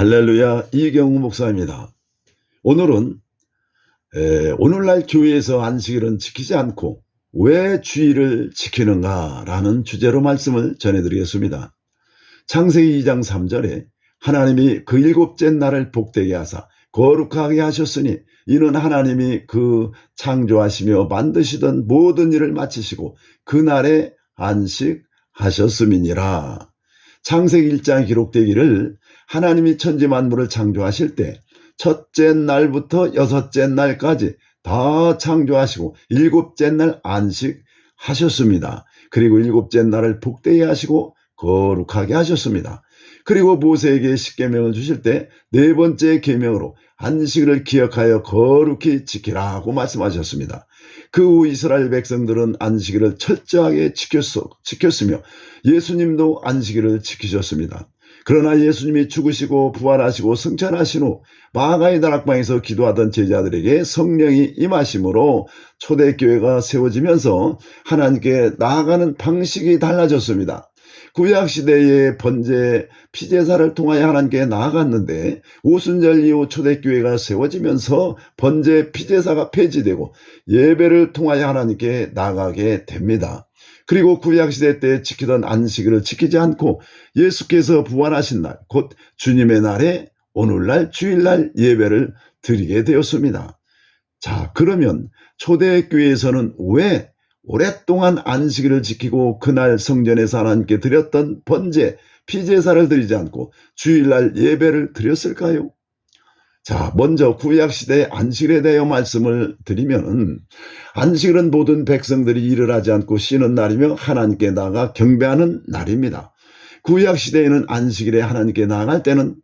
할렐루야 이경우 목사입니다. 오늘은 에, 오늘날 교회에서 안식일은 지키지 않고 왜 주의를 지키는가라는 주제로 말씀을 전해드리겠습니다. 창세기 2장 3절에 하나님이 그 일곱째 날을 복되게 하사 거룩하게 하셨으니 이는 하나님이 그 창조하시며 만드시던 모든 일을 마치시고 그날에 안식하셨음이니라. 창세기 1장에 기록되기를 하나님이 천지 만물을 창조하실 때 첫째 날부터 여섯째 날까지 다 창조하시고 일곱째 날 안식하셨습니다. 그리고 일곱째 날을 복되게 하시고 거룩하게 하셨습니다. 그리고 모세에게 십계명을 주실 때 네 번째 계명으로 안식을 기억하여 거룩히 지키라고 말씀하셨습니다. 그 후 이스라엘 백성들은 안식일을 철저하게 지켰, 으 며 예수님도 안식일을 지키셨습니다. 그러나 예수님이 죽으시고 부활하시고 승천하신 후 마가의 다락방에서 기도하던 제자들에게 성령이 임하심으로 초대교회가 세워지면서 하나님께 나아가는 방식이 달라졌습니다. 구약시대의 번제 피제사를 통하여 하나님께 나아갔는데 오순절 이후 초대교회가 세워지면서 번제 피제사가 폐지되고 예배를 통하여 하나님께 나아가게 됩니다. 그리고 구약시대 때 지키던 안식일을 지키지 않고 예수께서 부활하신 날, 곧 주님의 날에 오늘날 주일날 예배를 드리게 되었습니다. 자, 그러면 초대교회에서는 왜 오랫동안 안식일을 지키고 그날 성전에서 하나님께 드렸던 번제, 피제사를 드리지 않고 주일날 예배를 드렸을까요? 자, 먼저 구약시대의 안식일에 대하여 말씀을 드리면 안식일은 모든 백성들이 일을 하지 않고 쉬는 날이며 하나님께 나아가 경배하는 날입니다. 구약시대에는 안식일에 하나님께 나아갈 때는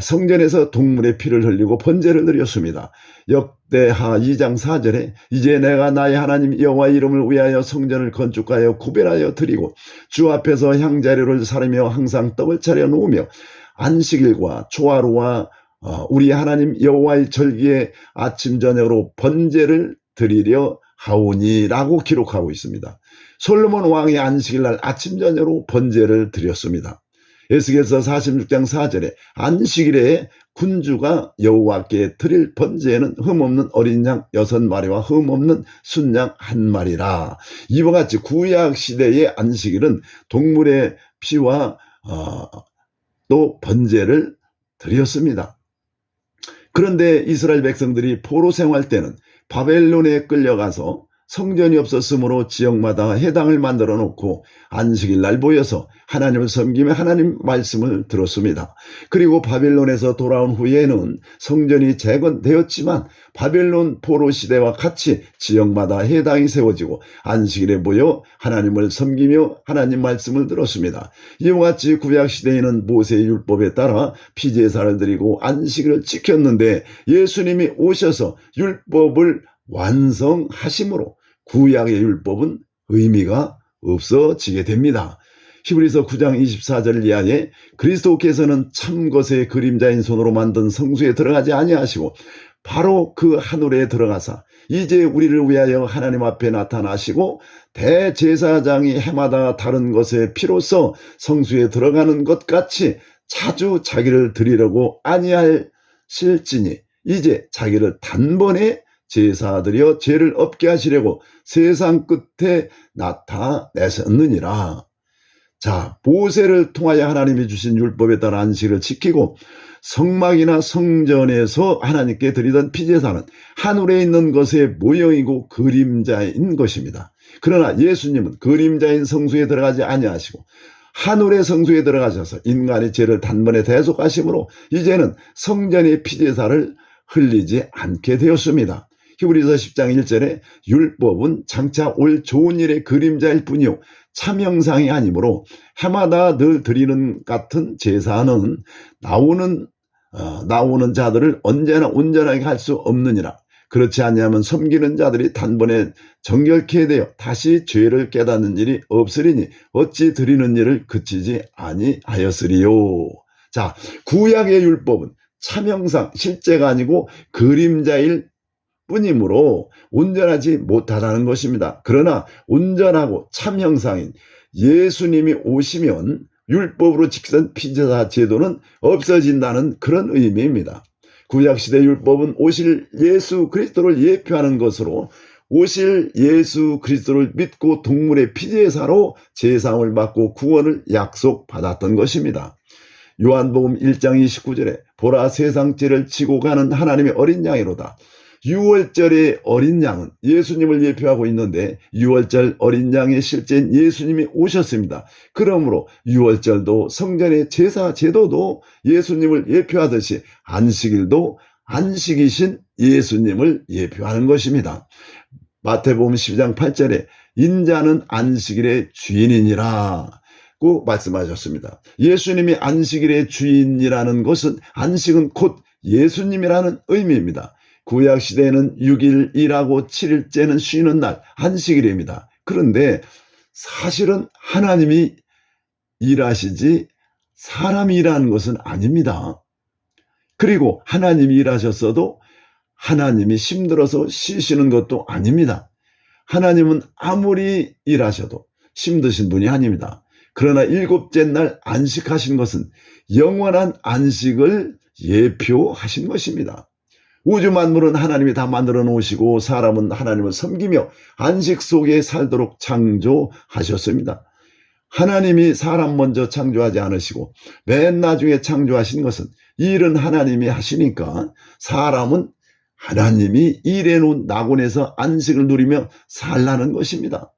성전에서 동물의 피를 흘리고 번제를 드렸습니다. 역대하 2장 4절에 이제 내가 나의 하나님 여호와 이름을 위하여 성전을 건축하여 구별하여 드리고 주 앞에서 향자료를 사르며 항상 떡을 차려 놓으며 안식일과 초하루와 어, 우리 하나님 여호와의 절기에 아침 저녁으로 번제를 드리려 하오니라고 기록하고 있습니다. 솔로몬 왕의 안식일 날 아침 저녁으로 번제를 드렸습니다. 에스겔서 46장 4절에 안식일에 군주가 여호와께 드릴 번제에는 흠없는 어린 양 여섯 마리와 흠없는 순양 한 마리라. 이와 같이 구약 시대의 안식일은 동물의 피와 어, 또 번제를 드렸습니다. 그런데 이스라엘 백성들이 포로 생활 때는 바벨론에 끌려가서 성전이 없었으므로 지역마다 해당을 만들어 놓고 안식일 날 모여서 하나님을 섬기며 하나님 말씀을 들었습니다. 그리고 바벨론에서 돌아온 후에는 성전이 재건되었지만 바벨론 포로 시대와 같이 지역마다 해당이 세워지고 안식일에 모여 하나님을 섬기며 하나님 말씀을 들었습니다. 이와 같이 구약 시대에는 모세의 율법에 따라 피제사를 드리고 안식일을 지켰는데 예수님이 오셔서 율법을 완성하심으로 구약의 율법은 의미가 없어지게 됩니다. 히브리서 9장 24절을 이하에 그리스도께서는 참 것의 그림자인 손으로 만든 성수에 들어가지 아니하시고 바로 그 하늘에 들어가사 이제 우리를 위하여 하나님 앞에 나타나시고 대제사장이 해마다 다른 것의 피로써 성수에 들어가는 것 같이 자주 자기를 드리려고 아니하실지니 이제 자기를 단번에 제사드려 죄를 없게 하시려고 세상 끝에 나타내셨느니라. 자, 모세를 통하여 하나님이 주신 율법에 따라 안식을 지키고 성막이나 성전에서 하나님께 드리던 피제사는 하늘에 있는 것의 모형이고 그림자인 것입니다. 그러나 예수님은 그림자인 성수에 들어가지 아니하시고 하늘의 성수에 들어가셔서 인간의 죄를 단번에 대속하심으로 이제는 성전의 피제사를 흘리지 않게 되었습니다. 히브리서 10장 1절에 율법은 장차 올 좋은 일의 그림자일 뿐이요 참형상이 아니므로 해마다 늘 드리는 같은 제사는 나오는 어, 나오는 자들을 언제나 온전하게 할 수 없느니라. 그렇지 아니하면 섬기는 자들이 단번에 정결케 되어 다시 죄를 깨닫는 일이 없으리니 어찌 드리는 일을 그치지 아니하였으리요. 자, 구약의 율법은 참형상 실제가 아니고 그림자일 뿐이므로 온전하지 못하다는 것입니다. 그러나 온전하고 참 형상인 예수님이 오시면 율법으로 지키던 피제사 제도는 없어진다는 그런 의미입니다. 구약시대 율법은 오실 예수 그리스도를 예표하는 것으로 오실 예수 그리스도를 믿고 동물의 피제사로 제사함을 받고 구원을 약속받았던 것입니다. 요한복음 1장 29절에 보라 세상 죄를 지고 가는 하나님의 어린 양이로다. 6월절의 어린 양은 예수님을 예표하고 있는데 6월절 어린 양의 실제인 예수님이 오셨습니다. 그러므로 6월절도 성전의 제사 제도도 예수님을 예표하듯이 안식일도 안식이신 예수님을 예표하는 것입니다. 마태복음 12장 8절에 인자는 안식일의 주인이니라 고 말씀하셨습니다. 예수님이 안식일의 주인이라는 것은 안식은 곧 예수님이라는 의미입니다. 구약 시대에는 6일 일하고 7일째는 쉬는 날 안식일입니다. 그런데 사실은 하나님이 일하시지 사람이 일하는 것은 아닙니다. 그리고 하나님이 일하셨어도 하나님이 힘들어서 쉬시는 것도 아닙니다. 하나님은 아무리 일하셔도 힘드신 분이 아닙니다. 그러나 일곱째 날 안식하신 것은 영원한 안식을 예표하신 것입니다. 우주 만물은 하나님이 다 만들어 놓으시고 사람은 하나님을 섬기며 안식 속에 살도록 창조하셨습니다. 하나님이 사람 먼저 창조하지 않으시고 맨 나중에 창조하신 것은 일은 하나님이 하시니까 사람은 하나님이 일해 놓은 낙원에서 안식을 누리며 살라는 것입니다.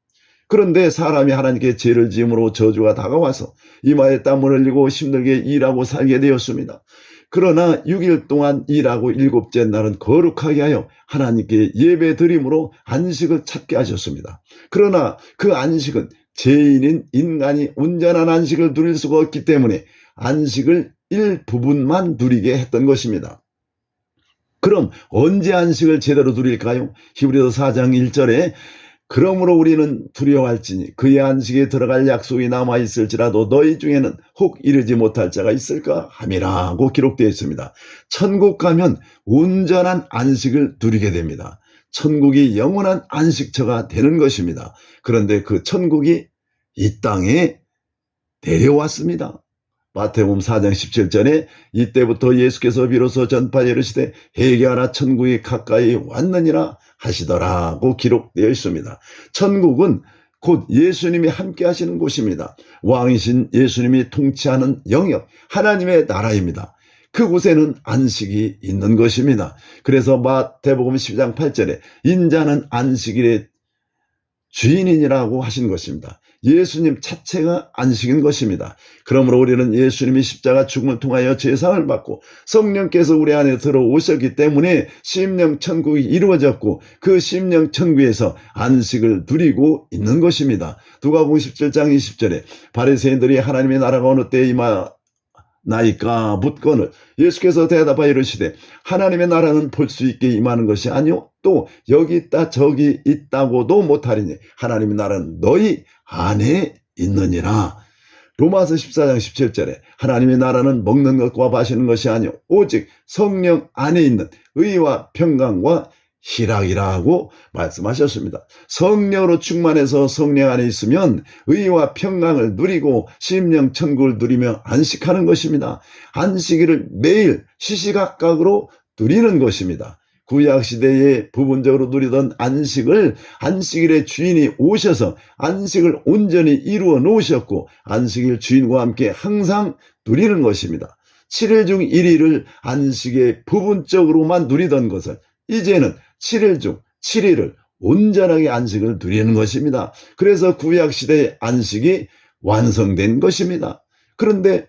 그런데 사람이 하나님께 죄를 지음으로 저주가 다가와서 이마에 땀을 흘리고 힘들게 일하고 살게 되었습니다. 그러나 6일 동안 일하고 일곱째 날은 거룩하게 하여 하나님께 예배 드림으로 안식을 찾게 하셨습니다. 그러나 그 안식은 죄인인 인간이 온전한 안식을 누릴 수가 없기 때문에 안식을 일부분만 누리게 했던 것입니다. 그럼 언제 안식을 제대로 누릴까요? 히브리서 4장 1절에 그러므로 우리는 두려워할지니 그의 안식에 들어갈 약속이 남아 있을지라도 너희 중에는 혹 이르지 못할 자가 있을까 함이라고 기록되어 있습니다. 천국 가면 온전한 안식을 누리게 됩니다. 천국이 영원한 안식처가 되는 것입니다. 그런데 그 천국이 이 땅에 내려왔습니다. 마태복음 4장 17절에 이때부터 예수께서 비로소 전파에 이르시되 회개하라 천국이 가까이 왔느니라 하시더라고 기록되어 있습니다. 천국은 곧 예수님이 함께 하시는 곳입니다. 왕이신 예수님이 통치하는 영역, 하나님의 나라입니다. 그곳에는 안식이 있는 것입니다. 그래서 마태복음 10장 8절에 인자는 안식일의 주인이라고 하신 것입니다. 예수님 자체가 안식인 것입니다. 그러므로 우리는 예수님이 십자가 죽음을 통하여 죄상을 받고 성령께서 우리 안에 들어오셨기 때문에 심령 천국이 이루어졌고 그 심령 천국에서 안식을 누리고 있는 것입니다. 누가복음 17장 20절에 바리새인들이 하나님의 나라가 어느 때에 임하 나이까 묻거늘 예수께서 대답하여 이르시되 하나님의 나라는 볼 수 있게 임하는 것이 아니요 또 여기 있다 저기 있다고도 못하리니 하나님의 나라는 너희 안에 있느니라 로마서 14장 17절에 하나님의 나라는 먹는 것과 마시는 것이 아니요 오직 성령 안에 있는 의와 평강과 희락이라고 말씀하셨습니다. 성령으로 충만해서 성령 안에 있으면 의와 평강을 누리고 심령 천국을 누리며 안식하는 것입니다. 안식일을 매일 시시각각으로 누리는 것입니다. 구약 시대에 부분적으로 누리던 안식을 안식일의 주인이 오셔서 안식을 온전히 이루어 놓으셨고 안식일 주인과 함께 항상 누리는 것입니다. 7일 중 1일을 안식의 부분적으로만 누리던 것을 이제는 7일 중 7일을 온전하게 안식을 누리는 것입니다. 그래서 구약 시대의 안식이 완성된 것입니다. 그런데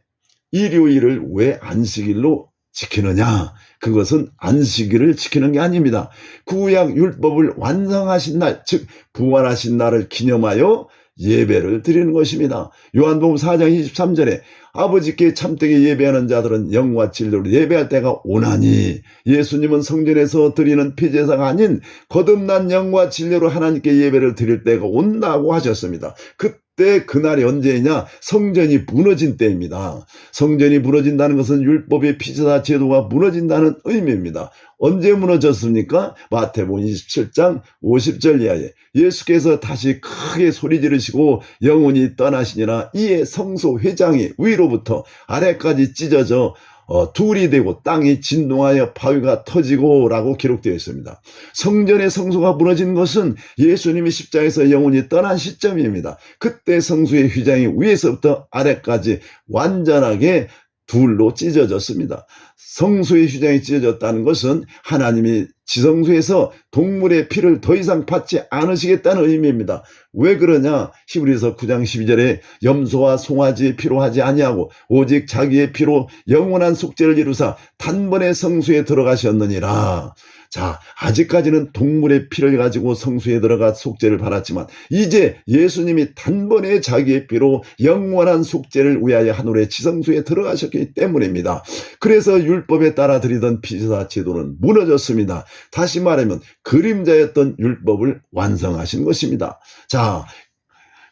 일요일을 왜 안식일로 지키느냐? 그것은 안식일을 지키는 게 아닙니다. 구약 율법을 완성하신 날, 즉 부활하신 날을 기념하여 예배를 드리는 것입니다. 요한복음 4장 23절에 아버지께 참되게 예배하는 자들은 영과 진리로 예배할 때가 오나니 예수님은 성전에서 드리는 피제사가 아닌 거듭난 영과 진리로 하나님께 예배를 드릴 때가 온다고 하셨습니다. 그그 때 그날이 언제냐? 성전이 무너진 때입니다. 성전이 무너진다는 것은 율법의 피제사 제도가 무너진다는 의미입니다. 언제 무너졌습니까? 마태복음 27장 50절 이하에 예수께서 다시 크게 소리 지르시고 영혼이 떠나시니라 이에 성소 회장이 위로부터 아래까지 찢어져 어, 둘이 되고 땅이 진동하여 바위가 터지고 라고 기록되어 있습니다. 성전의 성소가 무너진 것은 예수님이 십자에서 영혼이 떠난 시점입니다. 그때 성소의 휘장이 위에서부터 아래까지 완전하게 둘로 찢어졌습니다. 성소의 휘장이 찢어졌다는 것은 하나님이 지성소에서 동물의 피를 더 이상 받지 않으시겠다는 의미입니다. 왜 그러냐? 히브리서 9장 12절에 염소와 송아지의 피로 하지 아니하고 오직 자기의 피로 영원한 속죄를 이루사 단번에 성소에 들어가셨느니라. 자, 아직까지는 동물의 피를 가지고 성수에 들어가 속죄를 받았지만 이제 예수님이 단번에 자기의 피로 영원한 속죄를 위하여 하늘의 지성소에 들어가셨기 때문입니다. 그래서 율법에 따라 드리던 피제사 제도는 무너졌습니다. 다시 말하면 그림자였던 율법을 완성하신 것입니다. 자,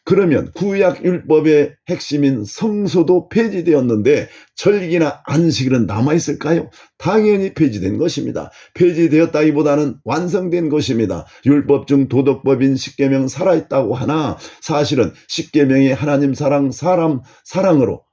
그러면 구약 율법의 핵심인 성소도 폐지되었는데 절기나 안식일은 남아 있을까요? 당연히 폐지된 것입니다. 폐지되었다기보다는 완성된 것입니다. 율법 중 도덕법인 십계명 살아 있다고 하나 사실은 십계명이 하나님 사랑, 사람 사랑으로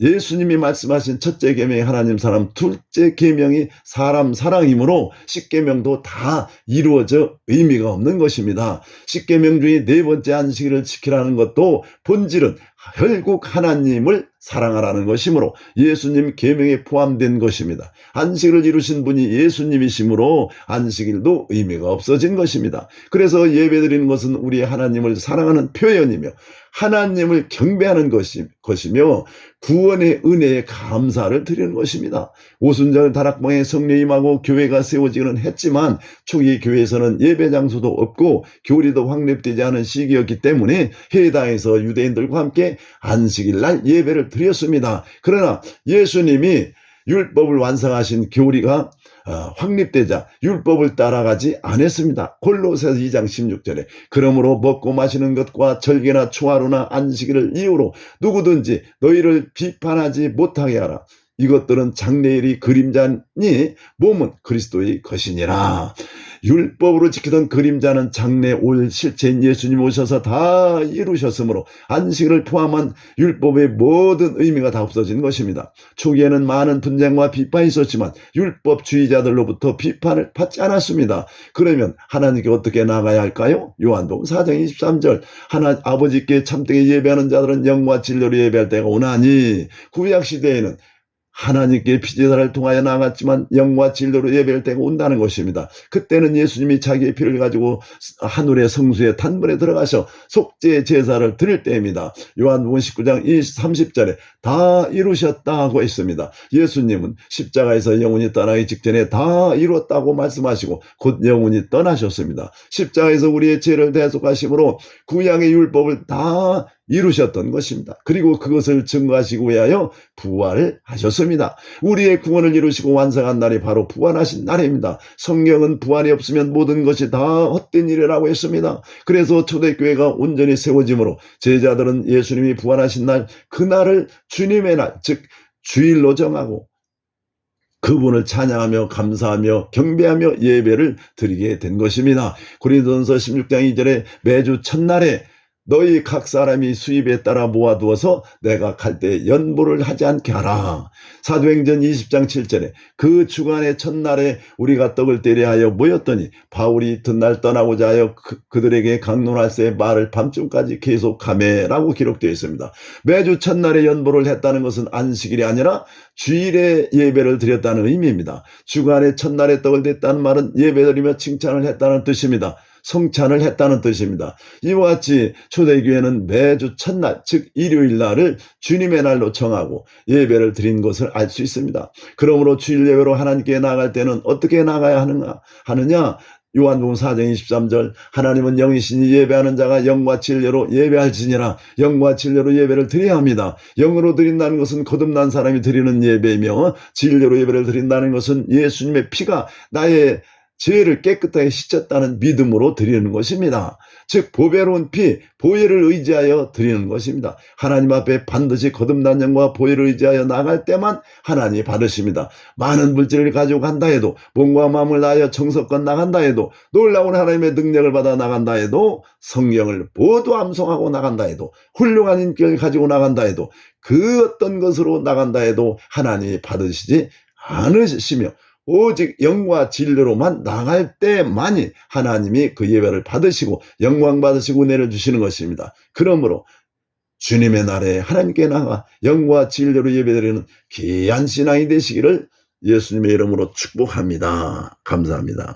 예수님이 말씀하신 첫째 계명이 하나님 사람, 둘째 계명이 사람 사랑이므로 십계명도 다 이루어져 의미가 없는 것입니다. 십계명 중에 네 번째 안식일을 지키라는 것도 본질은 결국 하나님을 사랑하라는 것이므로 예수님 계명에 포함된 것입니다. 안식을 이루신 분이 예수님이시므로 안식일도 의미가 없어진 것입니다. 그래서 예배드리는 것은 우리 하나님을 사랑하는 표현이며 하나님을 경배하는 것이, 것이며 구원의 은혜에 감사를 드리는 것입니다. 오순절 다락방에 성령 임하고 교회가 세워지기는 했지만 초기 교회에서는 예배 장소도 없고 교리도 확립되지 않은 시기였기 때문에 해당에서 유대인들과 함께 안식일 날 예배를 드렸습니다. 그러나 예수님이 율법을 완성하신 교리가 어, 확립되자 율법을 따라가지 않았습니다. 골로새서 2장 16절에 그러므로 먹고 마시는 것과 절개나 초하루나 안식일을 이유로 누구든지 너희를 비판하지 못하게 하라. 이것들은 장래일이 그림자니 몸은 그리스도의 것이니라. 율법으로 지키던 그림자는 장래 올 실체인 예수님 오셔서 다 이루셨으므로 안식을 포함한 율법의 모든 의미가 다 없어진 것입니다. 초기에는 많은 분쟁과 비판이 있었지만 율법주의자들로부터 비판을 받지 않았습니다. 그러면 하나님께 어떻게 나가야 할까요? 요한복음 4장 23절 하나 아버지께 참되게 예배하는 자들은 영과 진리로 예배할 때가 오나니 구약 시대에는 하나님께 피제사를 통하여 나갔지만 영과 진리로 예배할 때가 온다는 것입니다. 그때는 예수님이 자기의 피를 가지고 하늘의 성수에 단번에 들어가셔 속죄 제사를 드릴 때입니다. 요한복음 19장 30절에 다 이루셨다고 했습니다. 예수님은 십자가에서 영혼이 떠나기 직전에 다 이뤘다고 말씀하시고 곧 영혼이 떠나셨습니다. 십자가에서 우리의 죄를 대속하심으로 구약의 율법을 다 이루셨던 것입니다. 그리고 그것을 증거하시고 위하여 부활을 하셨습니다. 우리의 구원을 이루시고 완성한 날이 바로 부활하신 날입니다. 성경은 부활이 없으면 모든 것이 다 헛된 일이라고 했습니다. 그래서 초대교회가 온전히 세워지므로 제자들은 예수님이 부활하신 날 그날을 주님의 날, 즉 주일로 정하고 그분을 찬양하며 감사하며 경배하며 예배를 드리게 된 것입니다. 고린도전서 16장 2절에 매주 첫날에 너희 각 사람이 수입에 따라 모아두어서 내가 갈 때 연보를 하지 않게 하라. 사도행전 20장 7절에 그 주간의 첫날에 우리가 떡을 때려 하여 모였더니 바울이 이튿날 떠나고자 하여 그, 들에게 강론할세 말을 밤중까지 계속하매라고 기록되어 있습니다. 매주 첫날에 연보를 했다는 것은 안식일이 아니라 주일에 예배를 드렸다는 의미입니다. 주간의 첫날에 떡을 댔다는 말은 예배드리며 칭찬을 했다는 뜻입니다. 성찬을 했다는 뜻입니다. 이와 같이 초대교회는 매주 첫날, 즉 일요일 날을 주님의 날로 정하고 예배를 드린 것을 알 수 있습니다. 그러므로 주일 예배로 하나님께 나갈 때는 어떻게 나가야 하는가 하느냐? 요한복음 4장 23절 하나님은 영이시니 예배하는 자가 영과 진리로 예배할지니라 영과 진리로 예배를 드려야 합니다. 영으로 드린다는 것은 거듭난 사람이 드리는 예배이며 진리로 예배를 드린다는 것은 예수님의 피가 나의 죄를 깨끗하게 씻었다는 믿음으로 드리는 것입니다. 즉 보배로운 피, 보혈을 의지하여 드리는 것입니다. 하나님 앞에 반드시 거듭난 영과 보혈을 의지하여 나갈 때만 하나님이 받으십니다. 많은 물질을 가지고 간다 해도 몸과 마음을 다하여 정석권 나간다 해도 놀라운 하나님의 능력을 받아 나간다 해도 성경을 모두 암송하고 나간다 해도 훌륭한 인격을 가지고 나간다 해도 그 어떤 것으로 나간다 해도 하나님이 받으시지 않으시며 오직 영과 진리로만 나갈 때만이 하나님이 그 예배를 받으시고 영광 받으시고 은혜를 주시는 것입니다. 그러므로 주님의 날에 하나님께 나가 영과 진리로 예배드리는 귀한 신앙이 되시기를 예수님의 이름으로 축복합니다. 감사합니다.